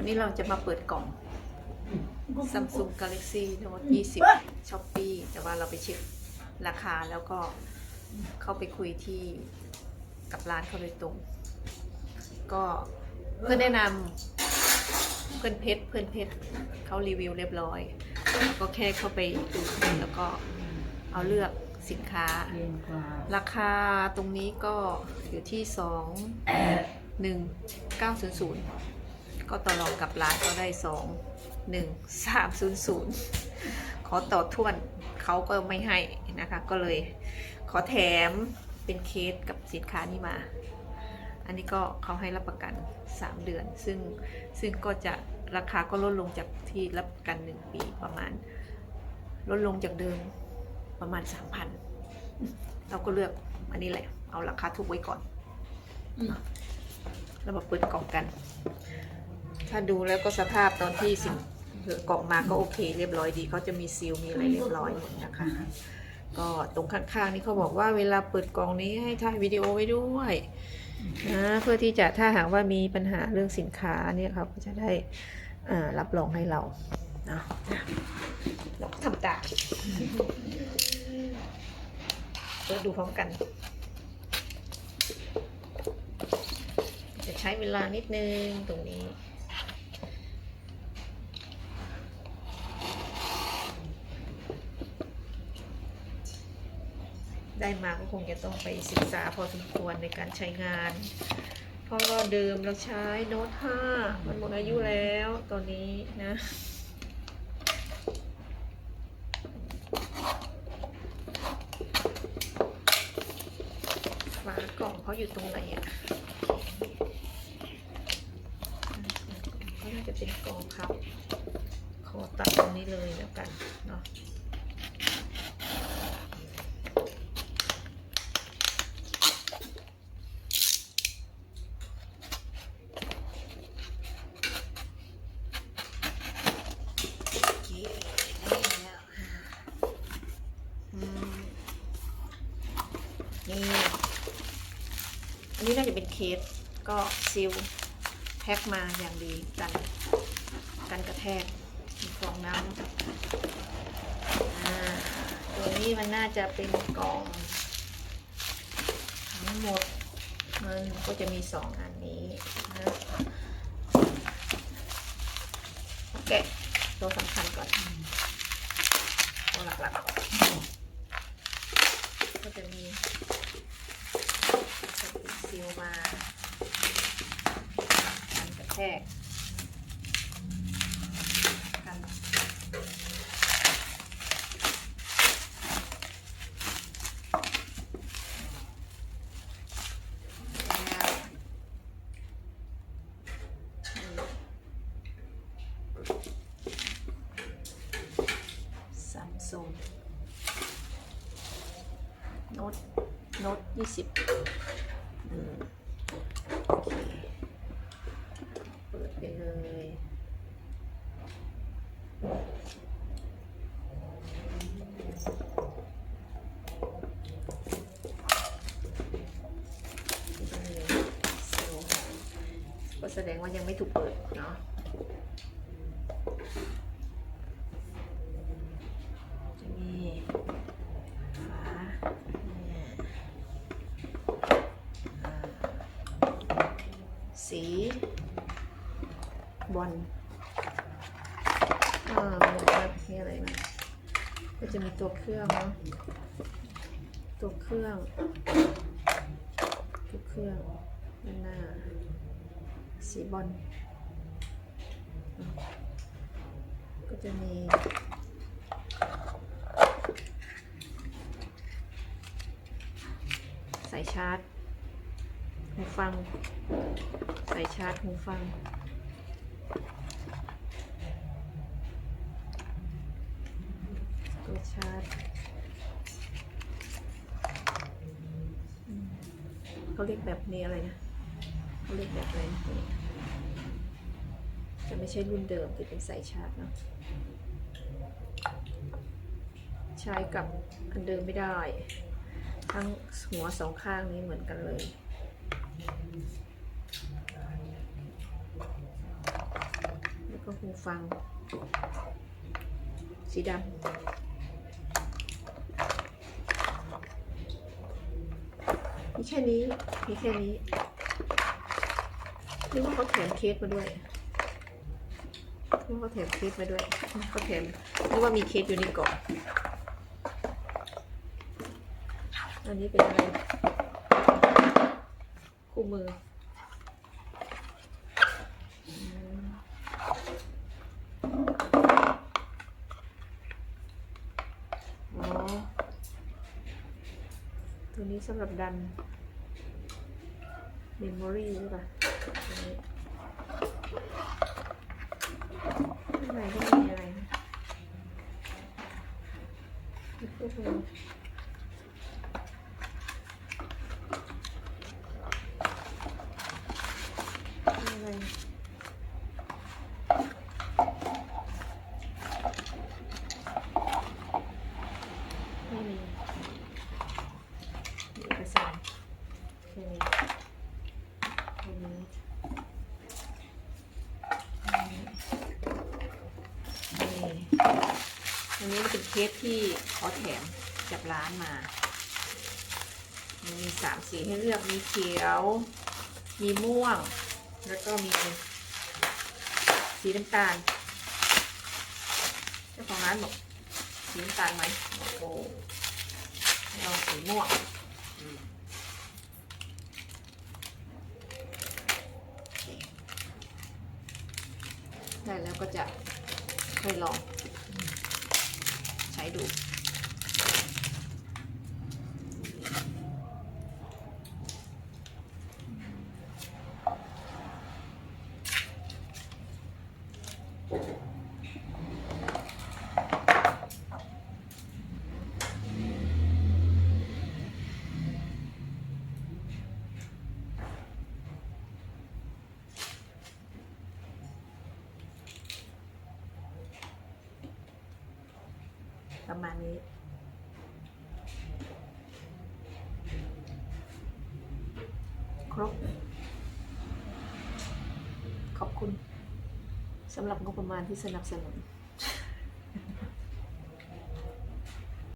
วันนี้เราจะมาเปิดกล่อง Samsung Galaxy Note 20 Shopee แต่ว่าเราไปเช็คราคาแล้วก็เข้าไปคุยที่กับร้านเขาโดยตรง ก็เพื่อนแนะนำเพื่อนเพชรเพื่อนเพชรเขารีวิวเรียบร้อยก็แค่เข้าไปดูแล้วก็เอาเลือกสินค้า ราคาตรงนี้ก็อยู่ที่สองหนึ่งเก้าศูนย์ศูนย์ ก็ต่อรองกับร้านก็ได้สองหนึ่งสามศูนย์ศูนย์ขอต่อทวนเขาก็ไม่ให้นะคะ ก็เลยขอแถมเป็นเคสกับสินค้านี้มา อันนี้ก็เขาให้รับประกัน 3 เดือน ซึ่งซึ่งก็จะราคาก็ลดลงจากที่รับประกัน 1 ปีประมาณ ลดลงจากเดิมประมาณ 3,000 เราก็เลือกอันนี้แหละ เอาราคาถูกไว้ก่อนแล้วมาเปิดกล่องกัน ถ้าดูแล้วก็สภาพตอนที่สิ่งกล่องมาก็โอเค เรียบร้อยดีเขาจะมีซีลมีอะไรเรียบร้อยหมดนะคะ ก็ตรงข้างๆนี่เขาบอกว่าเวลาเปิดกล่องนี้ให้ถ่ายวิดีโอไว้ด้วยนะเพื่อที่จะถ้าหากว่ามีปัญหาเรื่องสินค้าเนี่ยเขาก็จะได้อ่ารับรองให้เราเนาะเราก็ทำตามเปิดดูพร้อมกัน จะใช้เวลานิดนึงตรงนี้ มาก็คงจะต้องไปศึกษาพอสมควรในการใช้งาน เพราะว่าเดิมเราใช้โน้ต 5 มันหมดอายุแล้วตอนนี้นะฝากล่องเขาอยู่ตรงไหนอะก็น่าจะเป็นกล่องครับ ขอตัดตรงนี้เลยแล้วกันเนาะ โอเคได้แล้วอืม นี่ อันนี้น่าจะเป็นเคสก็ซิลแพ็คมาอย่างดีกันกันกระแทกมีฟองน้ำอ่าตัวนี้มันน่าจะเป็นกล่อง ทั้งหมดมันก็จะมีสองอันนี้นะโอเคตัวสำคัญก่อนตัวหลักๆ ก็จะมีซิลมากันกระแทกกันแล้วซัมซุง โน้ตโน้ตยี่สิบโอเคเปิดไปเลยก็แสดงว่ายังไม่ถูกเปิดเนาะมีฝาเนี่ยอ่า สีบอลอ่าหมดแล้วนี่อะไรนะก็จะมีตัวเครื่องเนาะตัวเครื่องตัวเครื่องด้านหน้า สีบอลก็จะมีสายชาร์จหูฟัง สายชาร์จหูฟัง ตัวชาร์จเขาเรียกแบบนี้อะไรนะเขาเรียกแบบอะไรนะจะไม่ใช่รุ่นเดิมแต่เป็นสายชาร์จเนาะใช้กับอันเดิมไม่ได้ ทั้งหัวสองข้างนี้เหมือนกันเลย หูฟัง สีดำมีแค่นี้มีแค่นี้นึกว่าเขาแถมเคสมาด้วยนึกว่าเขาแถมเคสมาด้วยเขาแถมนึกว่ามีเคสอยู่ในกล่องอันนี้เป็นอะไร คู่มอ๋อ ตัว นี้สำหรับดันเมมโมรี่ใช่ปล่าตัวนี้ข้างในก็ไม่มีอะไรนะโอ้โหมีอะไรไม่มี มีเอกสารแค่นี้ แค่นี้นี่อันนี้เป็นเคสที่เขาแถมจากร้านมามันมีสามสีให้เลือกมีเขียว มีม่วง แล้วก็มีสีน้ำตาล เจ้าของร้านบอกสีน้ำตาลไหมโอ้โหเราสีม่วง ใจแล้วก็จะค่อยลองใช้ดู ประมาณนี้ ครบ ขอบคุณสำหรับงบประมาณที่สนับสนุน